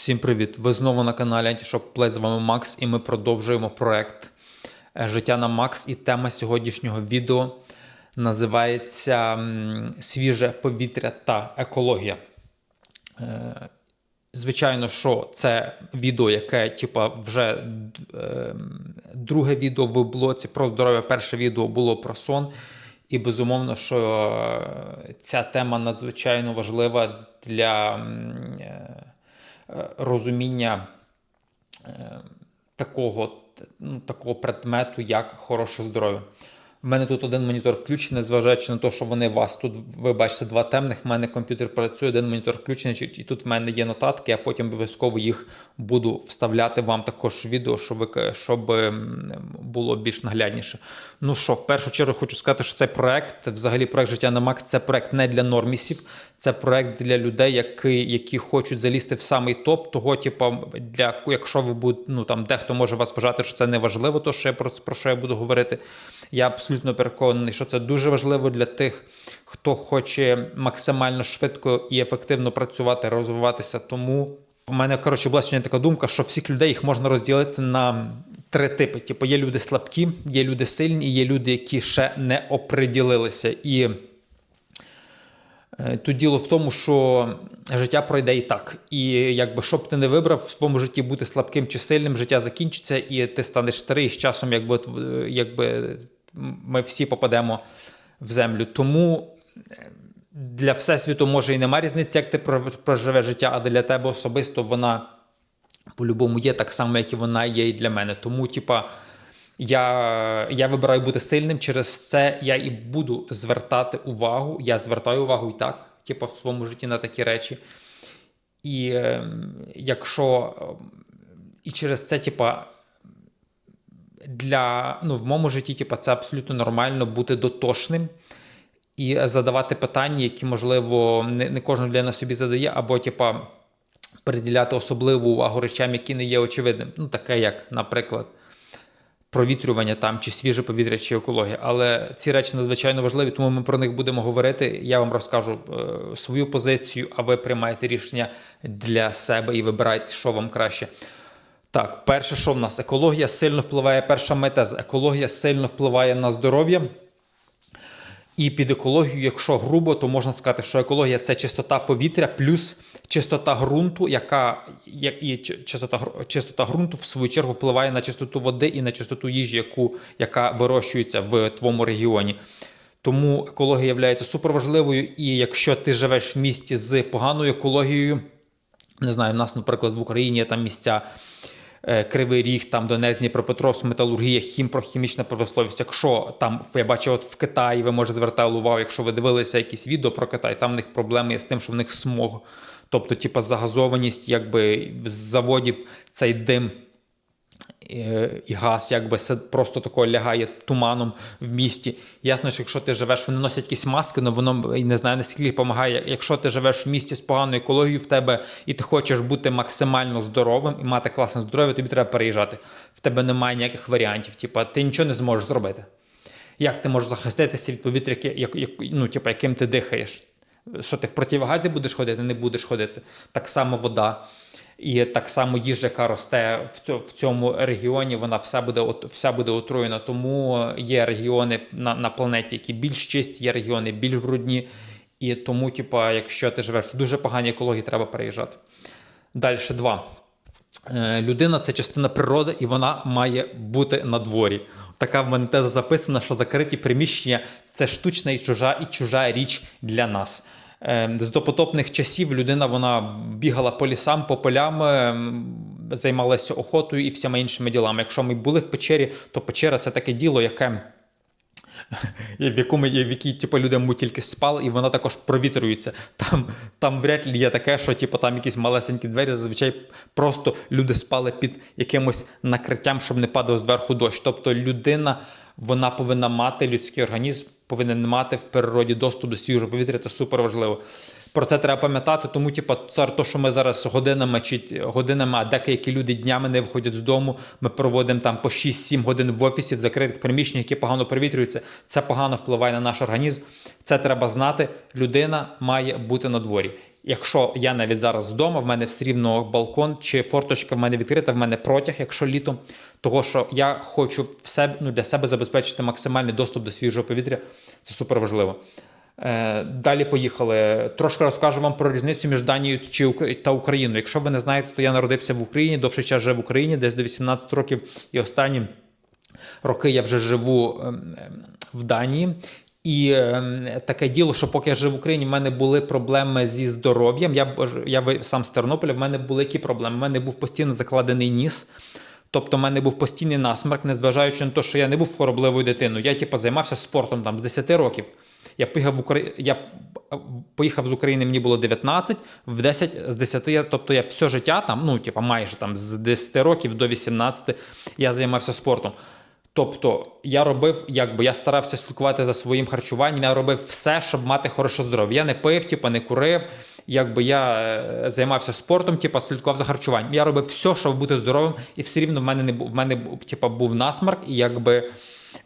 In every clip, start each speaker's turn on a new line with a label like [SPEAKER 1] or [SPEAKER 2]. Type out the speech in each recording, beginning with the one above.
[SPEAKER 1] Всім привіт! Ви знову на каналі Anti-Shop Play, з вами Макс, і ми продовжуємо проект е, Життя на Макс. І тема сьогоднішнього відео називається Свіже повітря та екологія. Е, Звичайно, що це відео, яке типа, вже е, друге відео в блоці про здоров'я. Перше відео було про сон. І безумовно, що ця тема надзвичайно важлива для розуміння е, такого, ну, такого предмету, як хороше здоров'я. У мене тут один монітор включений, незважаючи на те, що вони у вас тут, ви бачите, два темних. В мене комп'ютер працює, один монітор включений, і тут в мене є нотатки, я потім обов'язково їх буду вставляти вам також в відео, щоб, щоб ем, було більш наглядніше. Ну що, в першу чергу хочу сказати, що цей проект, взагалі проект життя на Макс, це проект не для нормісів, це проект для людей, які, які хочуть залізти в самий топ. Того, типу, для якщо ви будете, ну там дехто може вас вважати, що це не важливо, то що я про, про що я буду говорити. Я переконаний, що це дуже важливо для тих, хто хоче максимально швидко і ефективно працювати, розвиватися. Тому в мене коротше була сьогодні така думка, що всіх людей їх можна розділити на три типи: типу, є люди слабкі, є люди сильні, є люди, які ще не оприділилися. І Е, Тут діло в тому, що життя пройде і так. І якби що б ти не вибрав в своєму житті бути слабким чи сильним, життя закінчиться, і ти станеш старий, і з часом, якби, е, якби ми всі попадемо в землю. Тому е, для всесвіту може і нема різниці, як ти проживеш життя, а для тебе особисто вона по-любому є так само, як і вона є і для мене. Тому, типа, я, я вибираю бути сильним, через це я і буду звертати увагу. Я звертаю увагу і так, типа, в своєму житті на такі речі. І ем, якщо ем, і через це, типа, для ну, в моєму житті, типа, це абсолютно нормально бути дотошним і задавати питання, які, можливо, не, не кожен людина собі задає, або, типа, приділяти особливу увагу речам, які не є очевидним. Ну, таке, як, наприклад, провітрювання там, чи свіже повітря, чи екологія. Але ці речі надзвичайно важливі, тому ми про них будемо говорити. Я вам розкажу е, свою позицію, а ви приймаєте рішення для себе і вибирайте, що вам краще. Так, перше, що в нас екологія сильно впливає. Перша мета з екологія сильно впливає на здоров'я. І під екологію, якщо грубо, то можна сказати, що екологія це чистота повітря плюс чистота ґрунту, яка як і чистота, чистота ґрунту в свою чергу впливає на чистоту води і на чистоту їжі, яку, яка вирощується в твоєму регіоні. Тому екологія є суперважливою, і якщо ти живеш в місті з поганою екологією, не знаю, в нас, наприклад, в Україні є там місця. Е, Кривий Ріг, там Донець, Дніпропетровськ, металургія, хімпрохімічна промисловість. Якщо там я бачу, от в Китаї ви може звертали увагу, якщо ви дивилися якісь відео про Китай, там в них проблеми є з тим, що в них смог, тобто, типа, загазованість, якби з заводів цей дим і газ якби просто тако лягає туманом в місті. Ясно, що якщо ти живеш, вони носять якісь маски, але воно не знаю наскільки допомагає. Якщо ти живеш в місті з поганою екологією в тебе і ти хочеш бути максимально здоровим і мати класне здоров'я, тобі треба переїжджати. В тебе немає ніяких варіантів. Типа ти нічого не зможеш зробити. Як ти можеш захиститися від повітря, як, як, ну, типу, яким ти дихаєш? Що ти в противогазі будеш ходити, не будеш ходити. Так само вода. І так само їжа, яка росте в цьому, регіоні, вона вся буде, вся буде отруєна. Тому є регіони на, на планеті, які більш чисті, є регіони більш брудні. І тому, типа, якщо ти живеш в дуже поганій екології, треба переїжджати. Далі два. Е, Людина це частина природи, і вона має бути на дворі. Така в мене теза записана, що закриті приміщення це штучна і чужа і чужа річ для нас. Е, З допотопних часів людина вона бігала по лісам, по полям, ем, займалася охотою і всіма іншими ділами. Якщо ми були в печері, то печера це таке діло, яке в якому в якій типу, люди тільки спали, і вона також провітрюється. Там, там вряд ли є таке, що типу, там якісь малесенькі двері, зазвичай просто люди спали під якимось накриттям, щоб не падав зверху дощ. Тобто людина вона повинна мати людський організм, повинен мати в природі доступ до свіжого повітря, це супер важливо. Про це треба пам'ятати, тому, типу, це то, що ми зараз годинами чи годинами, а деякі люди днями не виходять з дому. Ми проводимо там по 6-7 годин в офісі в закритих приміщеннях, які погано провітрюються. Це погано впливає на наш організм. Це треба знати. Людина має бути на дворі. Якщо я навіть зараз вдома, в мене все рівно балкон чи форточка в мене відкрита, в мене протяг, якщо літом, того що я хочу в себе, ну, для себе забезпечити максимальний доступ до свіжого повітря. Це супер важливо. Е, Далі поїхали. Трошки розкажу вам про різницю між Данією чи та Україною. Якщо ви не знаєте, то я народився в Україні, довший час жив в Україні, десь до 18 років, і останні роки я вже живу ем, ем, в Данії. І ем, таке діло, що поки я жив в Україні, в мене були проблеми зі здоров'ям. Я, я сам з Тернополя, в мене були які проблеми? В мене був постійно закладений ніс. Тобто, в мене був постійний насмарк, незважаючи на те, що я не був хворобливою дитиною. Я типу, займався спортом там з 10 років. Я поїхав в Украї... я поїхав з України, мені було 19, в 10 з 10, я- тобто я все життя там, ну, типу, майже там з 10 років до 18 я займався спортом. Тобто я робив, якби я старався слідкувати за своїм харчуванням, я робив все, щоб мати хороше здоров'я. Я не пив, типу, не курив. Якби я е, займався спортом, типу, слідкував за харчуванням. Я робив все, щоб бути здоровим, і все рівно в мене не в мене типу, був насмарк, і якби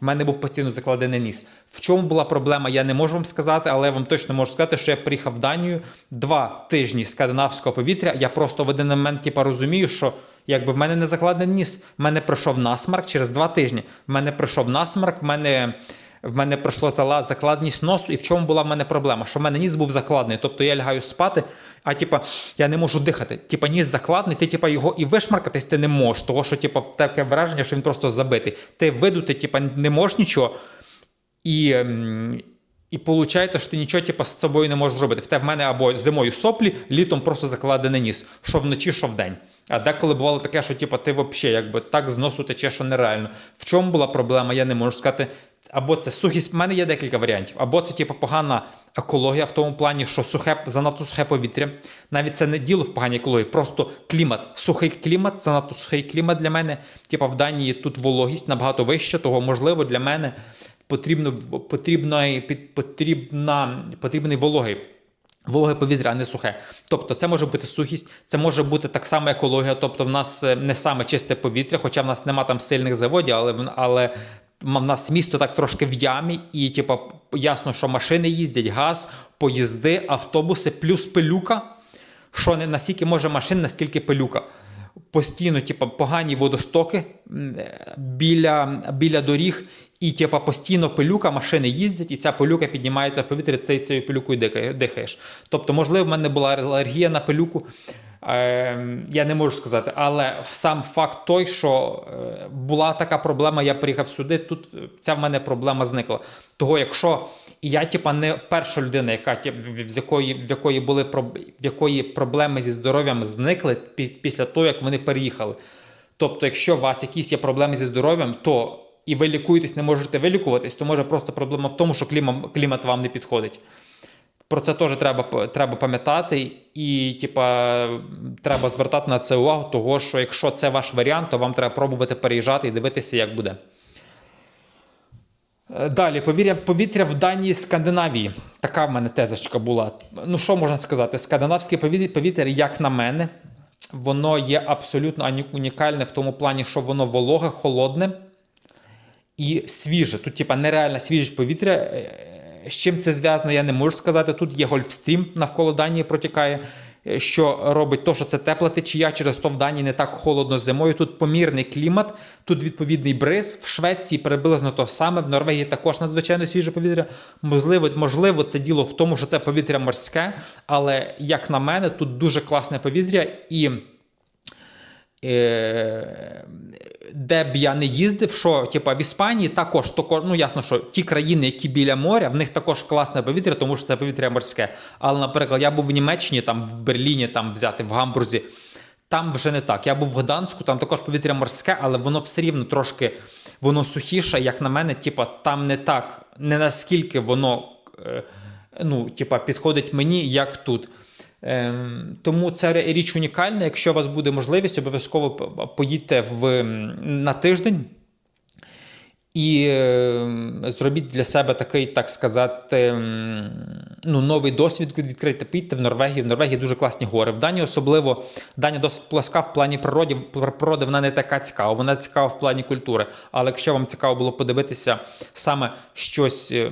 [SPEAKER 1] в мене був постійно закладений ніс. В чому була проблема, я не можу вам сказати, але я вам точно можу сказати, що я приїхав в Данію два тижні скандинавського повітря. Я просто в один момент типу, розумію, що якби в мене не закладений ніс, в мене пройшов насмарк через два тижні. В мене пройшов насмарк, в мене. В мене пройшло закладність носу, і в чому була в мене проблема? Що в мене ніс був закладений. Тобто я лягаю спати, а типа я не можу дихати. Типа ніс закладений, ти типа його і вишмаркатись ти не можеш, того що типа таке враження, що він просто забитий. Ти видути, типа, не можеш нічого. І, ем, і виходить, що ти нічого типу, з собою не можеш зробити. В тебе в мене або зимою соплі, літом просто закладений ніс, що вночі, що вдень. А деколи бувало таке, що типу, ти взагалі якби так з носу тече, що нереально. В чому була проблема, я не можу сказати. Або це сухість, в мене є декілька варіантів, або це типу, погана екологія в тому плані, що сухе, занадто сухе повітря. Навіть це не діло в поганій екології, просто клімат. Сухий клімат, занадто сухий клімат для мене. Типу, в Данії тут вологість набагато вища, того можливо для мене потрібно, потрібно, потрібна, потрібний вологий. Вологе повітря, а не сухе. Тобто це може бути сухість, це може бути так само екологія. Тобто, в нас е, не саме чисте повітря, хоча в нас нема там сильних заводів, але але в нас місто так трошки в ямі, і типу, ясно, що машини їздять, газ, поїзди, автобуси, плюс пилюка. Що не настільки може машин, наскільки пилюка. Постійно, типу, погані водостоки е, біля, біля доріг, і типу, постійно пилюка, машини їздять, і ця пилюка піднімається в повітря, ти цією пилюкою дихаєш. Тобто, можливо, в мене була алергія на пилюку. Е, я не можу сказати, але сам факт той, що е, була така проблема, я приїхав сюди, тут е, ця в мене проблема зникла. Того, якщо і я, типа, не перша людина, яка тип, в- якої в якої були в якої проблеми зі здоров'ям зникли після того, як вони переїхали. Тобто, якщо у вас якісь є проблеми зі здоров'ям, то і ви лікуєтесь, не можете вилікуватись, то може просто проблема в тому, що клімат, клімат вам не підходить. Про це теж треба, треба пам'ятати, і типа, треба звертати на це увагу, того що якщо це ваш варіант, то вам треба пробувати переїжджати і дивитися, як буде. Е, Далі, повір'я, повітря в Данії Скандинавії. Така в мене тезочка була. Ну, що можна сказати? Скандинавське повітря, як на мене, воно є абсолютно унікальне в тому плані, що воно вологе, холодне і свіже. Тут, типа, нереальна свіжість повітря. Е, З чим це зв'язано, я не можу сказати. Тут є гольфстрім навколо Данії протікає, е, що робить то, що це тепла течія, через то в Данії не так холодно зимою. Тут помірний клімат, тут відповідний бриз. В Швеції приблизно то саме, в Норвегії також надзвичайно свіже повітря. Можливо, можливо, це діло в тому, що це повітря морське, але як на мене, тут дуже класне повітря і. Е, де б я не їздив, що типа в Іспанії також тако- ну ясно, що ті країни, які біля моря, в них також класне повітря, тому що це повітря морське. Але, наприклад, я був в Німеччині, там в Берліні, там взяти в Гамбурзі. Там вже не так. Я був в Гданську, там також повітря морське, але воно все рівно трошки воно сухіше, як на мене, типа, там не так, не наскільки воно е, ну, типа, підходить мені, як тут. Ем, тому це річ унікальна. Якщо у вас буде можливість, обов'язково поїдьте в, на тиждень і е, зробіть для себе такий, так сказати, ну, новий досвід відкрити. Підьте в Норвегію. В Норвегії дуже класні гори. В Данії особливо Данія досить плоска в плані природі. Пр- Природи вона не така цікава, вона цікава в плані культури. Але якщо вам цікаво було подивитися саме щось е,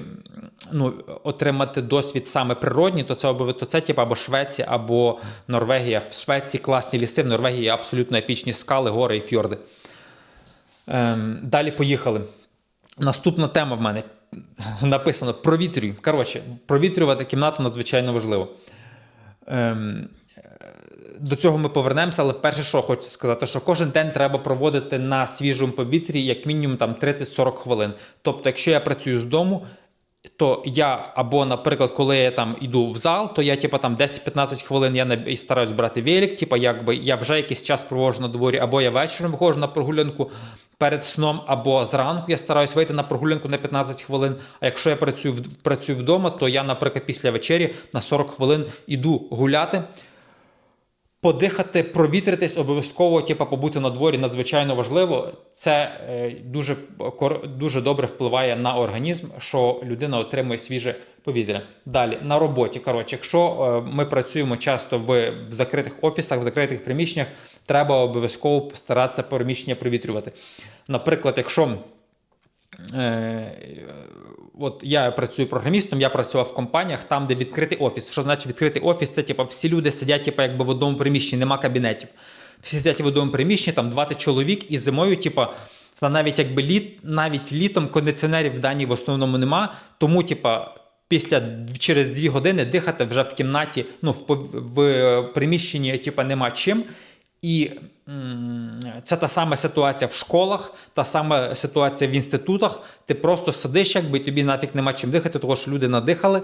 [SPEAKER 1] ну, отримати досвід саме природній, то це обов'язково це типу, або Швеція, або Норвегія. В Швеції класні ліси, в Норвегії абсолютно епічні скали, гори і фьорди. Ем, далі поїхали. Наступна тема в мене написано провітрюй. Коротше, провітрювати кімнату надзвичайно важливо. Ем, до цього ми повернемося, але вперше, що хочу сказати, що кожен день треба проводити на свіжому повітрі як мінімум там 30-40 хвилин. Тобто, якщо я працюю з дому, то я або, наприклад, коли я там йду в зал, то я типу, там 10-15 хвилин я не стараюсь брати велик, типу, якби я вже якийсь час провожу на дворі, або я вечором виходжу на прогулянку перед сном, або зранку я стараюсь вийти на прогулянку на 15 хвилин. А якщо я працюю працюю вдома, то я, наприклад, після вечері на 40 хвилин іду гуляти. Подихати, провітритись, обов'язково, типу, побути на дворі надзвичайно важливо. Це е, дуже дуже добре впливає на організм, що людина отримує свіже повітря. Далі на роботі. Коротше, якщо е, ми працюємо часто в, в закритих офісах, в закритих приміщеннях, треба обов'язково постаратися приміщення провітрювати. Наприклад, якщо от я працюю програмістом, я працював в компаніях там, де відкритий офіс. Що значить відкритий офіс? Це типу, всі люди сидять, типу, якби в одному приміщенні, нема кабінетів. Всі сидять в одному приміщенні, там 20 чоловік, і зимою, типу, та навіть якби літ, навіть літом кондиціонерів в в основному нема. Тому, типу, після через дві години дихати вже в кімнаті, ну в, в приміщенні, типу, нема чим. І це та сама ситуація в школах, та сама ситуація в інститутах. Ти просто сидиш, якби тобі нафіг нема чим дихати, тому що люди надихали.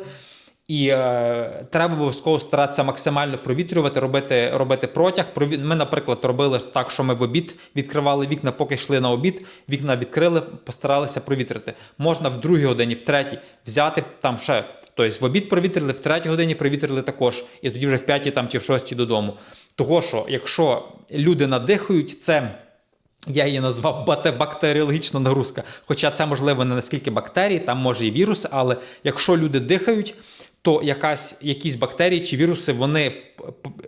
[SPEAKER 1] І е, треба обов'язково старатися максимально провітрювати, робити робити протяг. Ми, наприклад, робили так, що ми в обід відкривали вікна, поки йшли на обід. Вікна відкрили, постаралися провітрити. Можна в другій годині, в третій взяти там ще. Тобто в обід провітрили, в третій годині провітрили також, і тоді вже в п'ятій там чи в шостій додому. Того, що якщо люди надихають, це. Я її назвав бактеріологічна нагрузка. Хоча це, можливо, не наскільки бактерії, там може і віруси, але якщо люди дихають, то якась, якісь бактерії чи віруси вони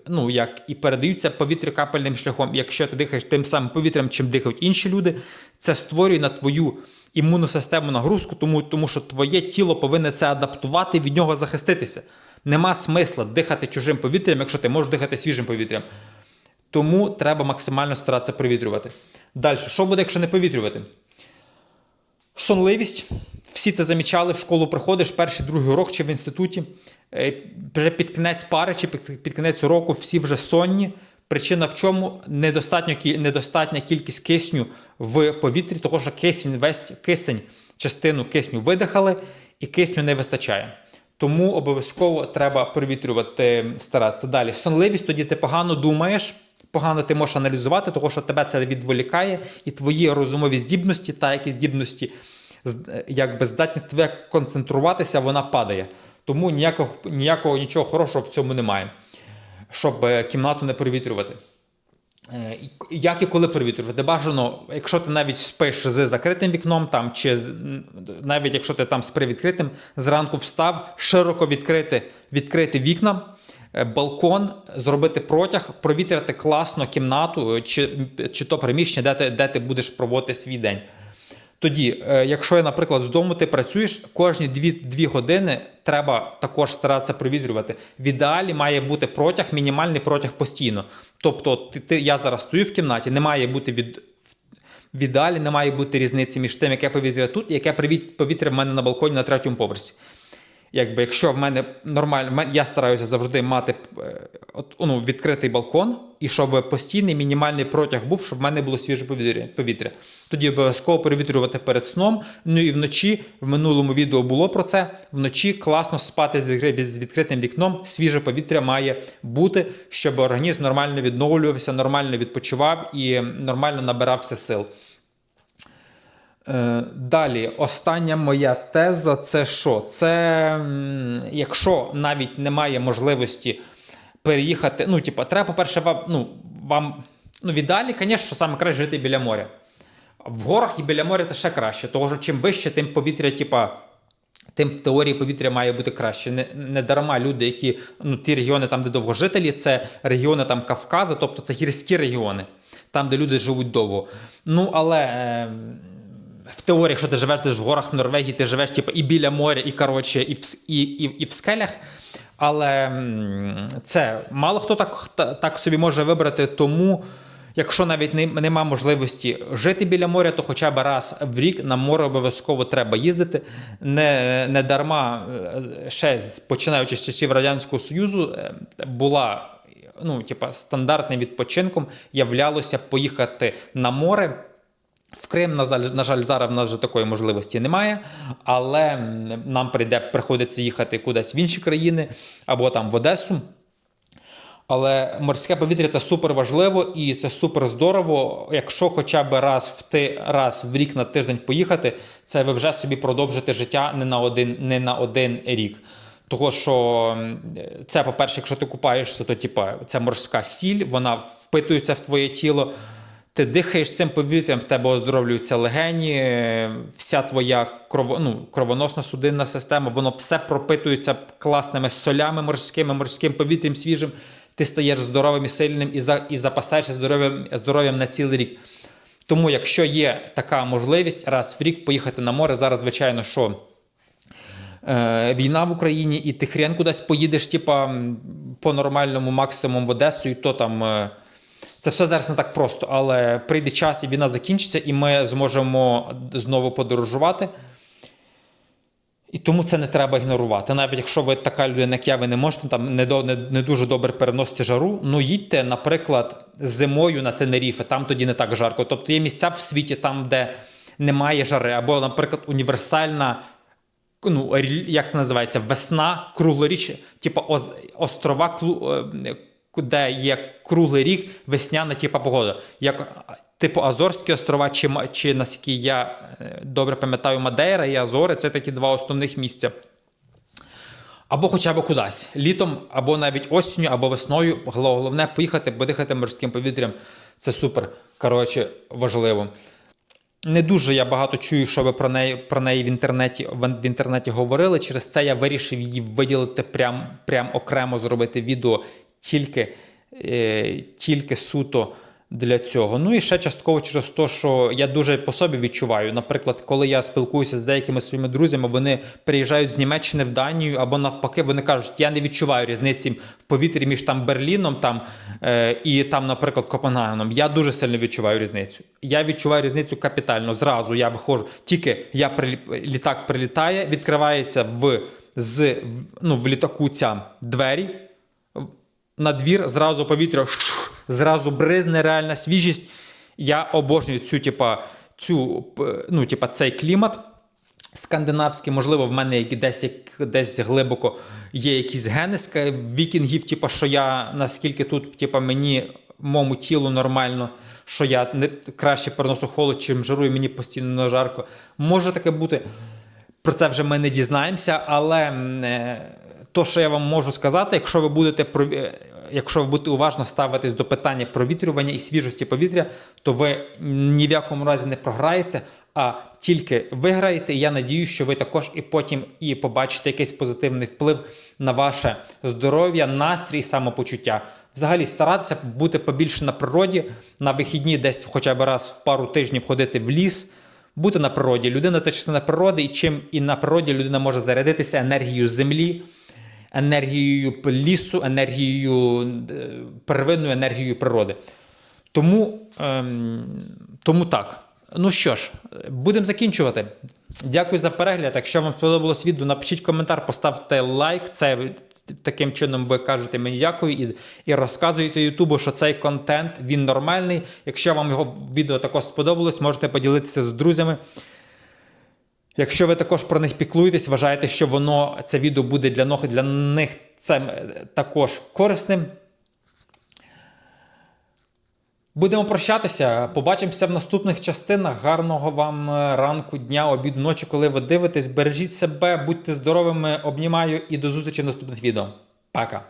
[SPEAKER 1] ну, як і передаються повітрю капельним шляхом. Якщо ти дихаєш тим самим повітрям, чим дихають інші люди, це створює на твою імунну систему нагрузку, тому, тому що твоє тіло повинне це адаптувати, від нього захиститися. Нема смисла дихати чужим повітрям, якщо ти можеш дихати свіжим повітрям. Тому треба максимально старатися провітрювати. Далі, що буде, якщо не повітрювати? Сонливість. Всі це замічали, в школу приходиш, перший другий урок чи в інституті. Е, вже під кінець пари чи під кінець уроку всі вже сонні. Причина в чому недостатня кількість кисню в повітрі, тому що кисень, весь кисень, частину кисню видихали, і кисню не вистачає. Тому обов'язково треба провітрювати, старатися. Далі сонливість, тоді ти погано думаєш, погано ти можеш аналізувати, тому що тебе це відволікає, і твої розумові здібності та якісь здібності, якби здатність тебе концентруватися, вона падає. Тому ніякого ніякого нічого хорошого в цьому немає, щоб е, кімнату не провітрювати. Е, як і коли провітрювати? Бажано, якщо ти навіть спиш з закритим вікном, там, чи навіть якщо ти там з привідкритим, зранку встав, широко відкрити відкрити вікна, е, балкон, зробити протяг, провітряти класно кімнату е, чи чи то приміщення, де ти, де ти будеш проводити свій день. Тоді, якщо, я, наприклад, з дому ти працюєш, кожні 2 2 години треба також старатися провітрювати. В ідеалі має бути протяг, мінімальний протяг постійно. Тобто, ти, ти, я зараз стою в кімнаті, не має бути від. В ідеалі не має бути різниці між тим, яке повітря тут і яке повітря в мене на балконі на третьому поверсі. Якби Якщо в мене нормально, я стараюся завжди мати е, ну, відкритий балкон, і щоб постійний мінімальний протяг був, щоб в мене було свіже повітря. Тоді обов'язково перевітрювати перед сном. Ну і вночі, в минулому відео було про це. Вночі класно спати з відкритим вікном, свіже повітря має бути, щоб організм нормально відновлювався, нормально відпочивав і нормально набирався сил. Е, далі, остання моя теза це що? Це якщо навіть немає можливості переїхати. Ну, типу, треба, по-перше, вам ну, вам, ну, в ідеалі, звісно, саме краще жити біля моря. В горах і біля моря це ще краще, тому що чим вище, тим повітря, типа. Тим в теорії повітря має бути краще. Не не дарма люди, які ну ті регіони, там, де довгожителі, це регіони там Кавказу, тобто це гірські регіони, там, де люди живуть довго. Ну, але. Е в теорії, якщо ти живеш десь в горах в Норвегії, ти живеш типу, і біля моря, і коротше, і в, і, і, і в скелях. Але це мало хто так, та- так собі може вибрати, тому. Якщо навіть не, нема можливості жити біля моря, то хоча б раз в рік на море обов'язково треба їздити. Не, не дарма е, ще починаючи з часів Радянського Союзу е, була ну, типа, стандартним відпочинком являлося поїхати на море. В Крим, на жаль, зараз в нас вже такої можливості немає, але нам прийде, приходиться їхати кудись в інші країни або там в Одесу. Але морське повітря це супер важливо і це супер здорово. Якщо хоча б раз в ти раз в рік на тиждень поїхати, це ви вже собі продовжите життя не на один, не на один рік. Того, що це, по-перше, якщо ти купаєшся, то типа це морська сіль, вона впитується в твоє тіло. Ти дихаєш цим повітрям, в тебе оздоровлюються легені, е, вся твоя крово, ну, кровоносна судинна система, воно все пропитується класними солями морськими, морським повітрям свіжим. Ти стаєш здоровим і сильним і, за, і запасаєшся здоров'ям, здоров'ям на цілий рік. Тому, якщо є така можливість раз в рік поїхати на море, зараз, звичайно, що е, війна в Україні, і ти хрен кудись поїдеш, типа по нормальному максимум в Одесу, і то там. е, це все зараз не так просто, але прийде час, і війна закінчиться, і ми зможемо знову подорожувати. І тому це не треба ігнорувати. Навіть якщо ви така людина, як я, ви не можете там не, до, не, не дуже добре переносити жару, ну їдьте, наприклад, зимою на Тенеріфе, там тоді не так жарко. Тобто є місця в світі, там, де немає жари, або, наприклад, універсальна. Ну, як це називається? Весна, круглоріч, типу оз, острова, е, де є круглий рік, весняна типу, погода. Як типу Азорські острова, чи, чи наскільки я е, добре пам'ятаю, Мадейра і Азори це такі два основних місця. Або хоча б кудись. Літом, або навіть осінню, або весною. Головне поїхати, подихати морським повітрям. Це супер. Коротше, важливо. Не дуже я багато чую, що ви про неї, про неї в інтернеті в інтернеті говорили. Через це я вирішив її виділити прям, прям окремо зробити відео тільки, е, тільки суто для цього. Ну і ще частково через те, що я дуже по собі відчуваю. Наприклад, коли я спілкуюся з деякими своїми друзями, вони приїжджають з Німеччини в Данію, або навпаки, вони кажуть, я не відчуваю різниці в повітрі між там Берліном там, е, і там, наприклад, Копенгагеном. Я дуже сильно відчуваю різницю. Я відчуваю різницю капітально. Зразу я виходжу, тільки я приліп, літак прилітає, відкривається в, з, ну, в літаку ця двері на двір, зразу повітря, зразу бризне реальна свіжість. Я обожнюю цю, типа, цю, ну, типа, цей клімат скандинавський. Можливо, в мене десь, десь глибоко є якісь гени вікінгів, типа, що я наскільки тут, типа, мені, моєму тілу нормально, що я не, краще переношу холод, чим жару, і мені постійно жарко. Може таке бути. Про це вже ми не дізнаємося, але е, то, що я вам можу сказати, якщо ви будете е, якщо ви будете уважно ставитись до питання провітрювання і свіжості повітря, то ви ні в якому разі не програєте, а тільки виграєте. Я надію, що ви також і потім і побачите якийсь позитивний вплив на ваше здоров'я, настрій самопочуття. Взагалі старатися бути побільше на природі, на вихідні десь хоча б раз в пару тижнів ходити в ліс. Бути на природі. Людина це частина природи, і чим і на природі людина може зарядитися енергією землі, енергією лісу, енергією е, первинною енергією природи. Тому, ем, тому так. Ну що ж, будемо закінчувати. Дякую за перегляд. Якщо вам сподобалось відео, напишіть коментар, поставте лайк. Це таким чином ви кажете мені дякую і, і розказуєте Ютубу, що цей контент він нормальний. Якщо вам його відео також сподобалось, можете поділитися з друзями. Якщо ви також про них піклуєтесь, вважаєте, що воно це відео буде для них, для них це е, також корисним. Будемо прощатися. Побачимося в наступних частинах. Гарного вам е, ранку, дня, обіду, ночі, коли ви дивитесь. Бережіть себе, будьте здоровими, обнімаю і до зустрічі в наступних відео. Пока!